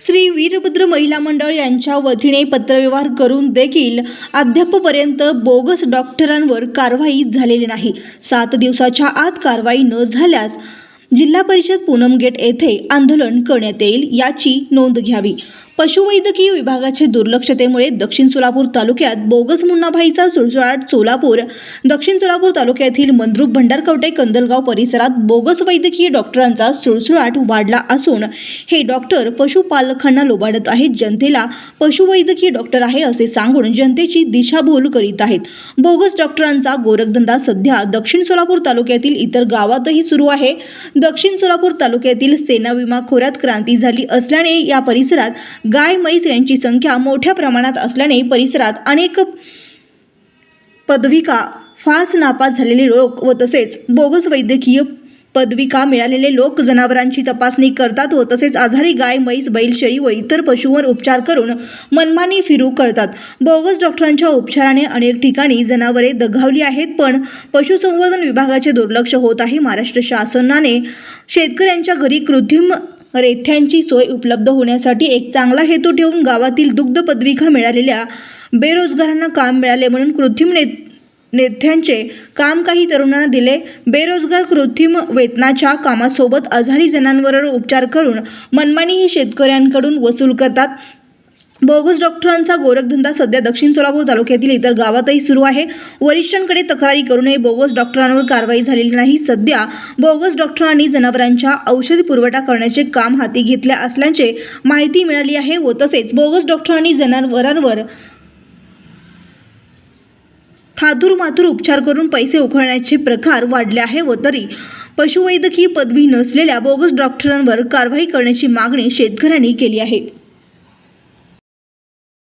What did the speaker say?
श्री वीरभद्र महिला मंडळ यांच्या वतीने पत्रव्यवहार करून देखील अद्यापपर्यंत बोगस डॉक्टरांवर कारवाई झालेली नाही. सात दिवसाच्या आत कारवाई न झाल्यास जिल्हा परिषद पूनम गेट येथे आंदोलन करण्यात येईल याची नोंद घ्यावी. पशुवैद्यकीय विभागाचे दुर्लक्षतेमुळे दक्षिण सोलापूर तालुक्यात बोगस मुन्नाभाईचा सुळसुळाट सोलापूर दक्षिण सोलापूर तालुक्यातील मंद्रुप भंडारकवटे कंदलगाव परिसरात बोगस वैद्यकीय डॉक्टरांचा सुळसुळाट वाढला असून हे डॉक्टर पशुपालकांना लोबाडत आहेत. जनतेला पशुवैद्यकीय डॉक्टर आहे असे सांगून जनतेची दिशाभूल करीत आहेत. बोगस डॉक्टरांचा गोरखधंदा सध्या दक्षिण सोलापूर तालुक्यातील इतर गावातही सुरू आहे. दक्षिण सोलापूर तालुक्यातील सेना विमा खोऱ्यात क्रांती झाली असल्याने या परिसरात गाय म्हैस यांची संख्या मोठ्या प्रमाणात असल्याने परिसरात अनेक पदविका फास नापास झालेले लोक व तसेच बोगस वैद्यकीय पदविका मिळालेले लोक जनावरांची तपासणी करतात व तसेच आजारी गाय म्हैस बैल शेळी व इतर पशूंवर उपचार करून मनमानी फिरू करतात बोगस डॉक्टरांच्या उपचाराने अनेक ठिकाणी जनावरे दगावली आहेत पण पशुसंवर्धन विभागाचे दुर्लक्ष होत आहे. महाराष्ट्र शासनाने शेतकऱ्यांच्या घरी कृत्रिम रेथ्यांची सोय उपलब्ध होण्यासाठी एक चांगला हेतू ठेवून गावातील दुग्ध पदविका मिळालेल्या बेरोजगारांना काम मिळाले म्हणून कृत्रिम ने नेत्यांचे काम काही तरुणांना दिले. बेरोजगार कृत्रिम वेतनाच्या कामासोबत आजारी जनांवर उपचार करून मनमानी हे शेतकऱ्यांकडून वसूल करतात. बोगस डॉक्टरांचा गोरखधंदा सध्या दक्षिण सोलापूर तालुक्यातील इतर गावातही सुरू आहे. वरिष्ठांकडे तक्रारी करूनही बोगस डॉक्टरांवर कारवाई झालेली नाही. सध्या बोगस डॉक्टरांनी जनावरांच्या औषध पुरवठा करण्याचे काम हाती घेतले असल्याचे माहिती मिळाली आहे व तसेच बोगस डॉक्टरांनी जनावरांवर थातूर उपचार करून पैसे उकळण्याचे प्रकार वाढले आहे व तरी पशुवैद्यकीय पदवी नसलेल्या बोगस डॉक्टरांवर कारवाई करण्याची मागणी शेतकऱ्यांनी केली आहे.